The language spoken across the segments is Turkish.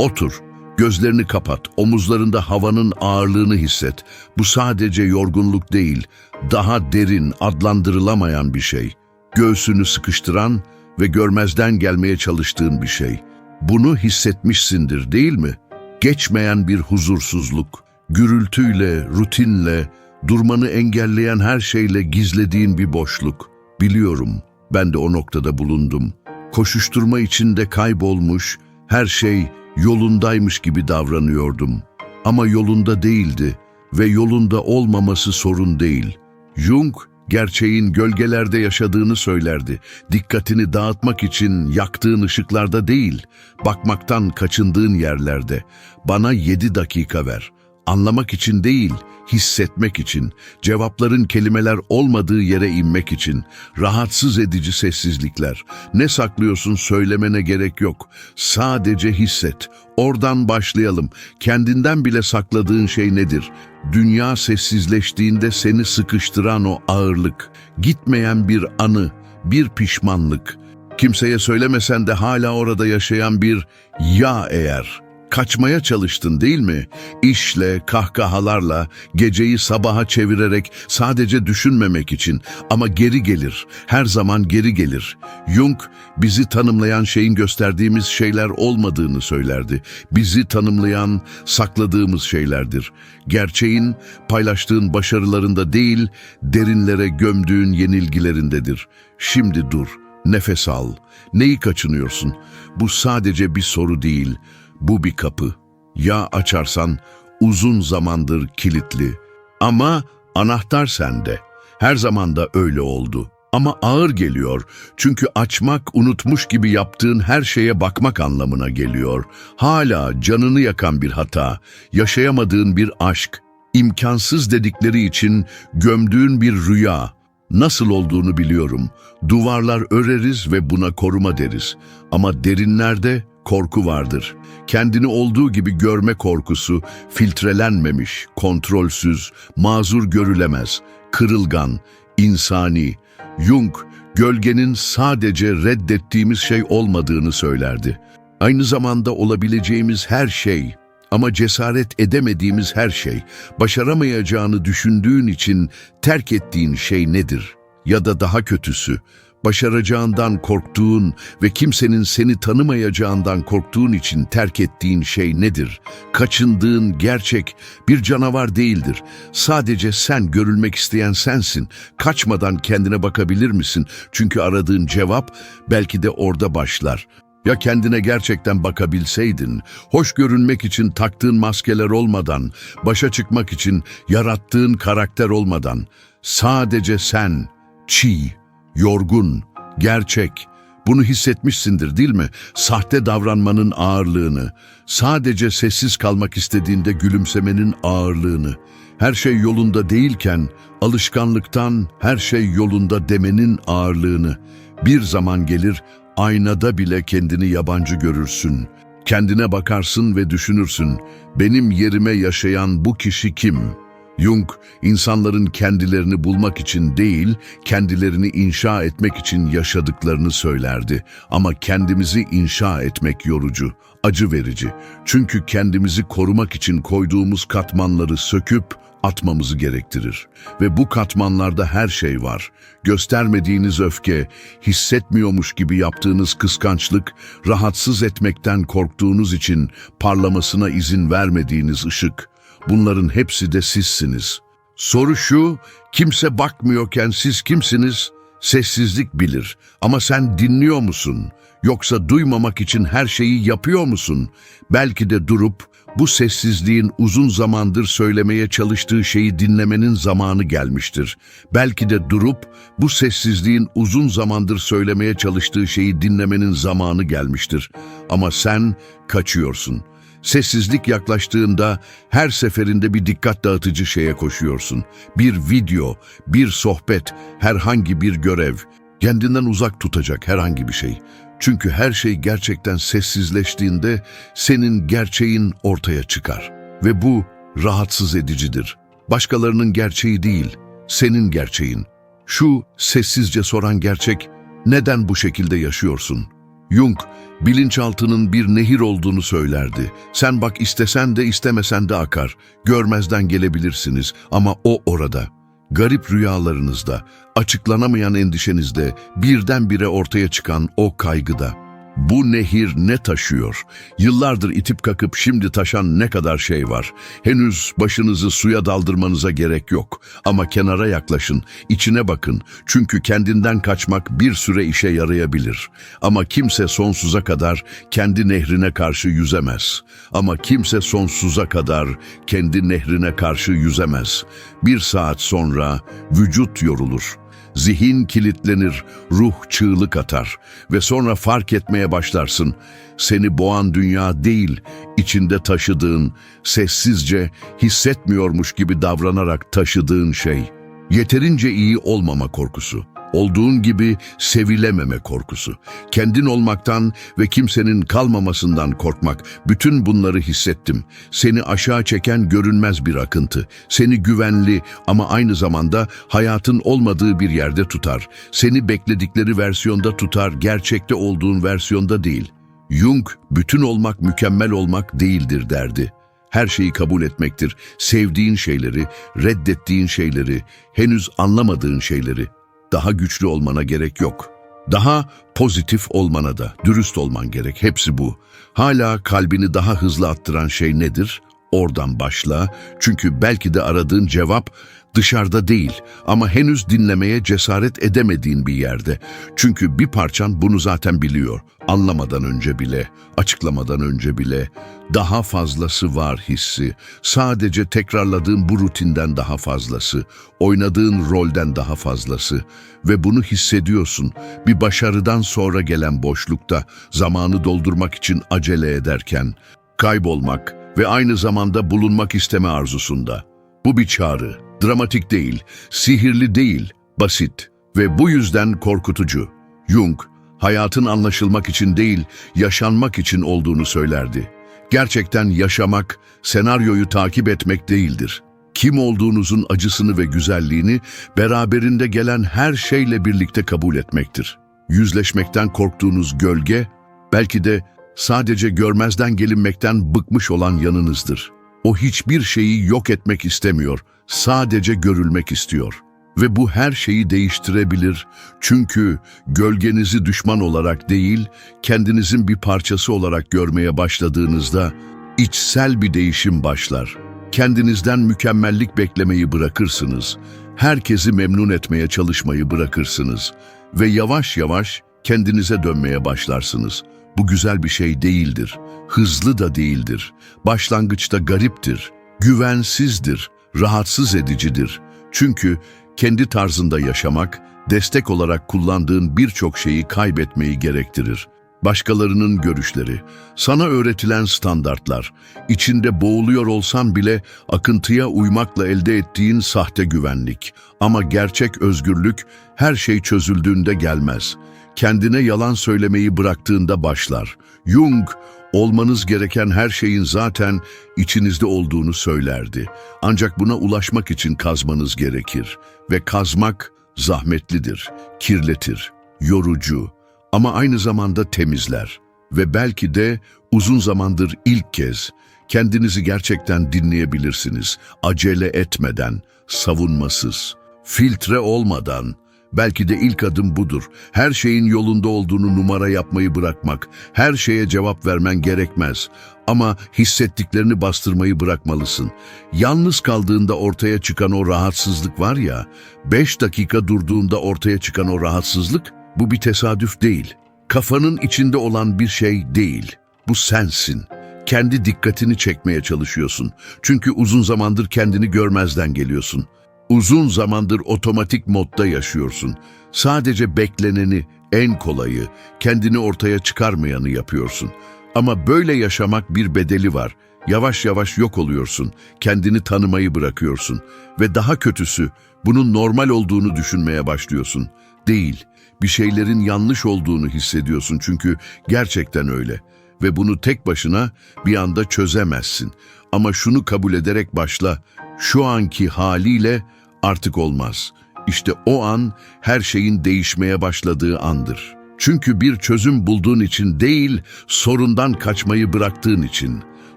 Otur. Gözlerini kapat. Omuzlarında havanın ağırlığını hisset. Bu sadece yorgunluk değil, daha derin, adlandırılamayan bir şey. Göğsünü sıkıştıran ve görmezden gelmeye çalıştığın bir şey. Bunu hissetmişsindir değil mi? Geçmeyen bir huzursuzluk, gürültüyle, rutinle, durmanı engelleyen her şeyle gizlediğin bir boşluk. Biliyorum, ben de o noktada bulundum. Koşuşturma içinde kaybolmuş, her şey yolundaymış gibi davranıyordum. Ama yolunda değildi ve yolunda olmaması sorun değil. Jung, gerçeğin gölgelerde yaşadığını söylerdi. Dikkatini dağıtmak için yaktığın ışıklarda değil, bakmaktan kaçındığın yerlerde. Bana yedi dakika ver. Anlamak için değil, hissetmek için, cevapların kelimeler olmadığı yere inmek için, rahatsız edici sessizlikler. Ne saklıyorsun söylemene gerek yok. Sadece hisset. Oradan başlayalım. Kendinden bile sakladığın şey nedir? Dünya sessizleştiğinde seni sıkıştıran o ağırlık, gitmeyen bir anı, bir pişmanlık. Kimseye söylemesen de hala orada yaşayan bir ya eğer. Kaçmaya çalıştın değil mi? İşle, kahkahalarla, geceyi sabaha çevirerek sadece düşünmemek için ama geri gelir, her zaman geri gelir. Jung bizi tanımlayan şeyin gösterdiğimiz şeyler olmadığını söylerdi. Bizi tanımlayan sakladığımız şeylerdir. Gerçeğin paylaştığın başarılarında değil, derinlere gömdüğün yenilgilerindedir. Şimdi dur, nefes al. Neyi kaçınıyorsun? Bu sadece bir soru değil. Bu bir kapı. Ya açarsan uzun zamandır kilitli. Ama anahtar sende. Her zaman da öyle oldu. Ama ağır geliyor. Çünkü açmak unutmuş gibi yaptığın her şeye bakmak anlamına geliyor. Hala canını yakan bir hata, yaşayamadığın bir aşk, imkansız dedikleri için gömdüğün bir rüya. Nasıl olduğunu biliyorum. Duvarlar öreriz ve buna koruma deriz. Ama derinlerde korku vardır. Kendini olduğu gibi görme korkusu, filtrelenmemiş, kontrolsüz, mazur görülemez, kırılgan, insani. Jung, gölgenin sadece reddettiğimiz şey olmadığını söylerdi. Aynı zamanda olabileceğimiz her şey, ama cesaret edemediğimiz her şey, başaramayacağını düşündüğün için terk ettiğin şey nedir? Ya da daha kötüsü, başaracağından korktuğun ve kimsenin seni tanımayacağından korktuğun için terk ettiğin şey nedir? Kaçındığın gerçek bir canavar değildir. Sadece sen görülmek isteyen sensin. Kaçmadan kendine bakabilir misin? Çünkü aradığın cevap belki de orada başlar. Ya kendine gerçekten bakabilseydin, hoş görünmek için taktığın maskeler olmadan, başa çıkmak için yarattığın karakter olmadan, sadece sen, çiğ, yorgun, gerçek, bunu hissetmişsindir değil mi? Sahte davranmanın ağırlığını, sadece sessiz kalmak istediğinde gülümsemenin ağırlığını, her şey yolunda değilken alışkanlıktan her şey yolunda demenin ağırlığını, bir zaman gelir aynada bile kendini yabancı görürsün. Kendine bakarsın ve düşünürsün, benim yerime yaşayan bu kişi kim?'' Jung, insanların kendilerini bulmak için değil, kendilerini inşa etmek için yaşadıklarını söylerdi. Ama kendimizi inşa etmek yorucu, acı verici. Çünkü kendimizi korumak için koyduğumuz katmanları söküp atmamızı gerektirir. Ve bu katmanlarda her şey var. Göstermediğiniz öfke, hissetmiyormuş gibi yaptığınız kıskançlık, rahatsız etmekten korktuğunuz için parlamasına izin vermediğiniz ışık. Bunların hepsi de sizsiniz. Soru şu, kimse bakmıyorken siz kimsiniz? Sessizlik bilir ama sen dinliyor musun? Yoksa duymamak için her şeyi yapıyor musun? Belki de durup bu sessizliğin uzun zamandır söylemeye çalıştığı şeyi dinlemenin zamanı gelmiştir. Belki de durup bu sessizliğin uzun zamandır söylemeye çalıştığı şeyi dinlemenin zamanı gelmiştir. Ama sen kaçıyorsun. Sessizlik yaklaştığında her seferinde bir dikkat dağıtıcı şeye koşuyorsun. Bir video, bir sohbet, herhangi bir görev, kendinden uzak tutacak herhangi bir şey. Çünkü her şey gerçekten sessizleştiğinde senin gerçeğin ortaya çıkar. Ve bu rahatsız edicidir. Başkalarının gerçeği değil, senin gerçeğin. Şu sessizce soran gerçek, neden bu şekilde yaşıyorsun? Jung, bilinçaltının bir nehir olduğunu söylerdi. Sen bak istesen de istemesen de akar. Görmezden gelebilirsiniz ama o orada. Garip rüyalarınızda, açıklanamayan endişenizde, birdenbire ortaya çıkan o kaygıda. Bu nehir ne taşıyor? Yıllardır itip kakıp şimdi taşan ne kadar şey var. Henüz başınızı suya daldırmanıza gerek yok. Ama kenara yaklaşın, içine bakın. Çünkü kendinden kaçmak bir süre işe yarayabilir. Ama kimse sonsuza kadar kendi nehrine karşı yüzemez. Ama kimse sonsuza kadar kendi nehrine karşı yüzemez. Bir saat sonra vücut yorulur. Zihin kilitlenir, ruh çığlık atar ve sonra fark etmeye başlarsın. Seni boğan dünya değil, içinde taşıdığın, sessizce hissetmiyormuş gibi davranarak taşıdığın şey. Yeterince iyi olmama korkusu. Olduğun gibi sevilememe korkusu. Kendin olmaktan ve kimsenin kalmamasından korkmak. Bütün bunları hissettim. Seni aşağı çeken görünmez bir akıntı. Seni güvenli ama aynı zamanda hayatın olmadığı bir yerde tutar. Seni bekledikleri versiyonda tutar, gerçekte olduğun versiyonda değil. Jung, bütün olmak mükemmel olmak değildir derdi. Her şeyi kabul etmektir. Sevdiğin şeyleri, reddettiğin şeyleri, henüz anlamadığın şeyleri. Daha güçlü olmana gerek yok. Daha pozitif olmana da, dürüst olman gerek. Hepsi bu. Hala kalbini daha hızlı attıran şey nedir? Oradan başla. Çünkü belki de aradığın cevap dışarıda değil ama henüz dinlemeye cesaret edemediğin bir yerde. Çünkü bir parçan bunu zaten biliyor. Anlamadan önce bile, açıklamadan önce bile. Daha fazlası var hissi. Sadece tekrarladığın bu rutinden daha fazlası. Oynadığın rolden daha fazlası. Ve bunu hissediyorsun. Bir başarıdan sonra gelen boşlukta, zamanı doldurmak için acele ederken. Kaybolmak ve aynı zamanda bulunmak isteme arzusunda. Bu bir çağrı. Dramatik değil, sihirli değil, basit ve bu yüzden korkutucu. Jung, hayatın anlaşılmak için değil, yaşanmak için olduğunu söylerdi. Gerçekten yaşamak, senaryoyu takip etmek değildir. Kim olduğunuzun acısını ve güzelliğini beraberinde gelen her şeyle birlikte kabul etmektir. Yüzleşmekten korktuğunuz gölge, belki de sadece görmezden gelinmekten bıkmış olan yanınızdır. O hiçbir şeyi yok etmek istemiyor, sadece görülmek istiyor. Ve bu her şeyi değiştirebilir. Çünkü gölgenizi düşman olarak değil, kendinizin bir parçası olarak görmeye başladığınızda içsel bir değişim başlar. Kendinizden mükemmellik beklemeyi bırakırsınız. Herkesi memnun etmeye çalışmayı bırakırsınız. Ve yavaş yavaş kendinize dönmeye başlarsınız. Bu güzel bir şey değildir. Hızlı da değildir. Başlangıçta gariptir. Güvensizdir. Rahatsız edicidir. Çünkü kendi tarzında yaşamak, destek olarak kullandığın birçok şeyi kaybetmeyi gerektirir. Başkalarının görüşleri, sana öğretilen standartlar, içinde boğuluyor olsan bile akıntıya uymakla elde ettiğin sahte güvenlik. Ama gerçek özgürlük her şey çözüldüğünde gelmez. Kendine yalan söylemeyi bıraktığında başlar. Jung, olmanız gereken her şeyin zaten içinizde olduğunu söylerdi. Ancak buna ulaşmak için kazmanız gerekir. Ve kazmak zahmetlidir, kirletir, yorucu ama aynı zamanda temizler. Ve belki de uzun zamandır ilk kez kendinizi gerçekten dinleyebilirsiniz. Acele etmeden, savunmasız, filtre olmadan, Belki de ilk adım budur. Her şeyin yolunda olduğunu numara yapmayı bırakmak. Her şeye cevap vermen gerekmez. Ama hissettiklerini bastırmayı bırakmalısın. Yalnız kaldığında ortaya çıkan o rahatsızlık var ya, beş dakika durduğunda ortaya çıkan o rahatsızlık, bu bir tesadüf değil. Kafanın içinde olan bir şey değil. Bu sensin. Kendi dikkatini çekmeye çalışıyorsun. Çünkü uzun zamandır kendini görmezden geliyorsun. Uzun zamandır otomatik modda yaşıyorsun. Sadece bekleneni, en kolayı, kendini ortaya çıkarmayanı yapıyorsun. Ama böyle yaşamak bir bedeli var. Yavaş yavaş yok oluyorsun. Kendini tanımayı bırakıyorsun. Ve daha kötüsü, bunun normal olduğunu düşünmeye başlıyorsun. Değil, bir şeylerin yanlış olduğunu hissediyorsun çünkü gerçekten öyle. Ve bunu tek başına bir anda çözemezsin. Ama şunu kabul ederek başla, şu anki haliyle artık olmaz. İşte o an her şeyin değişmeye başladığı andır. Çünkü bir çözüm bulduğun için değil, sorundan kaçmayı bıraktığın için.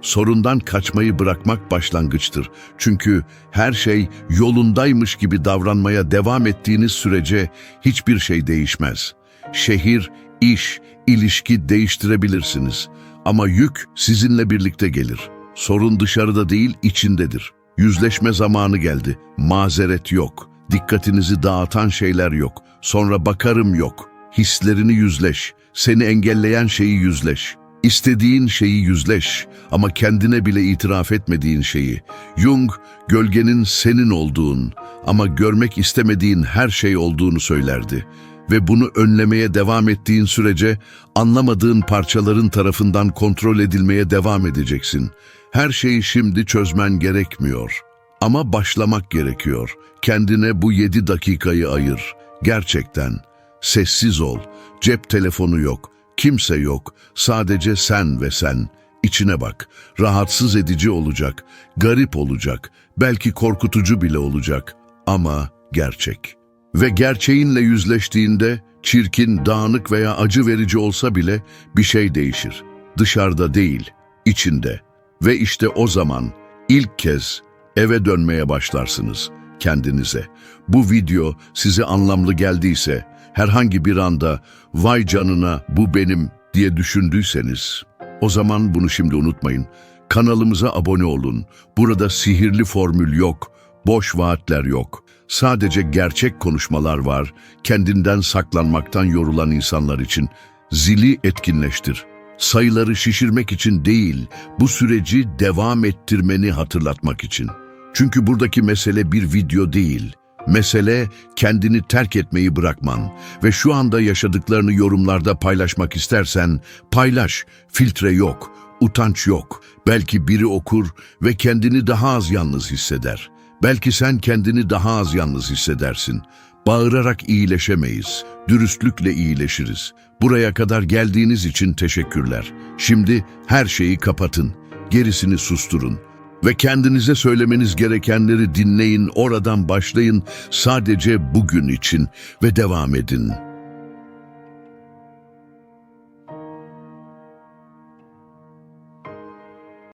Sorundan kaçmayı bırakmak başlangıçtır. Çünkü her şey yolundaymış gibi davranmaya devam ettiğiniz sürece hiçbir şey değişmez. Şehir, iş, ilişki değiştirebilirsiniz. Ama yük sizinle birlikte gelir. Sorun dışarıda değil, içindedir. Yüzleşme zamanı geldi. Mazeret yok. Dikkatinizi dağıtan şeyler yok. Sonra bakarım yok. Hislerini yüzleş. Seni engelleyen şeyi yüzleş. İstediğin şeyi yüzleş ama kendine bile itiraf etmediğin şeyi. Jung, gölgenin senin olduğun ama görmek istemediğin her şey olduğunu söylerdi. Ve bunu önlemeye devam ettiğin sürece anlamadığın parçaların tarafından kontrol edilmeye devam edeceksin. Her şeyi şimdi çözmen gerekmiyor. Ama başlamak gerekiyor. Kendine bu yedi dakikayı ayır. Gerçekten. Sessiz ol. Cep telefonu yok. Kimse yok. Sadece sen ve sen. İçine bak. Rahatsız edici olacak. Garip olacak. Belki korkutucu bile olacak. Ama gerçek. Ve gerçeğinle yüzleştiğinde çirkin, dağınık veya acı verici olsa bile bir şey değişir. Dışarıda değil, içinde. Ve işte o zaman ilk kez eve dönmeye başlarsınız kendinize. Bu video size anlamlı geldiyse, herhangi bir anda vay canına bu benim diye düşündüyseniz, o zaman bunu şimdi unutmayın. Kanalımıza abone olun. Burada sihirli formül yok, boş vaatler yok. Sadece gerçek konuşmalar var, kendinden saklanmaktan yorulan insanlar için. Zili etkinleştir. Sayıları şişirmek için değil, bu süreci devam ettirmeni hatırlatmak için. Çünkü buradaki mesele bir video değil. Mesele kendini terk etmeyi bırakman ve şu anda yaşadıklarını yorumlarda paylaşmak istersen paylaş. Filtre yok, utanç yok. Belki biri okur ve kendini daha az yalnız hisseder. Belki sen kendini daha az yalnız hissedersin. Bağırarak iyileşemeyiz. Dürüstlükle iyileşiriz. Buraya kadar geldiğiniz için teşekkürler. Şimdi her şeyi kapatın. Gerisini susturun. Ve kendinize söylemeniz gerekenleri dinleyin, oradan başlayın sadece bugün için ve devam edin.